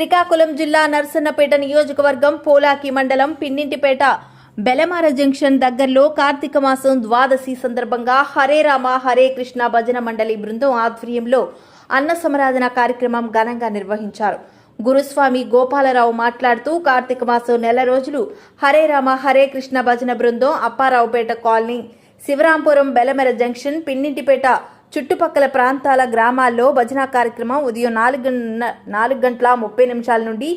శ్రీకాకుళం జిల్లా నర్సన్నపేట నియోజకవర్గం పోలాకి మండలం పిన్నింటిపేట బెలమార జంక్షన్ దగ్గరలో కార్తీక మాసం ద్వాదశి సందర్భంగా హరే రామ హరే కృష్ణ భజన మండలి బృందం ఆధ్వర్యంలో అన్న సమరాధన కార్యక్రమం ఘనంగా నిర్వహించారు. గురుస్వామి గోపాలరావు మాట్లాడుతూ కార్తీక మాసం నెల రోజులు హరే రామ హరే కృష్ణ భజన బృందం అప్పారావుపేట కాలనీ శివరాంపురం బెలమెర జంక్షన్ పిన్నింటిపేట చుట్టుపక్కల ప్రాంతాల గ్రామాల్లో భజన కార్యక్రమం ఉదయం నాలుగు నాలుగు గంటల ముప్పై నిమిషాల నుండి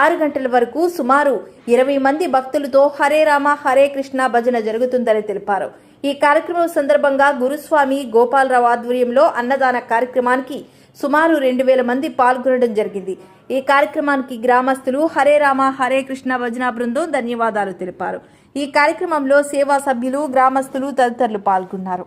ఆరు గంటల వరకు సుమారు ఇరవై మంది భక్తులతో హరే రామ హరే కృష్ణ భజన జరుగుతుందని తెలిపారు. ఈ కార్యక్రమం సందర్భంగా గురుస్వామి గోపాలరావు ఆధ్వర్యంలో అన్నదాన కార్యక్రమానికి సుమారు రెండు వేల మంది పాల్గొనడం జరిగింది. ఈ కార్యక్రమానికి గ్రామస్తులు హరే రామ హరే కృష్ణ భజన బృందం ధన్యవాదాలు తెలిపారు. ఈ కార్యక్రమంలో సేవా సభ్యులు గ్రామస్తులు తదితరులు పాల్గొన్నారు.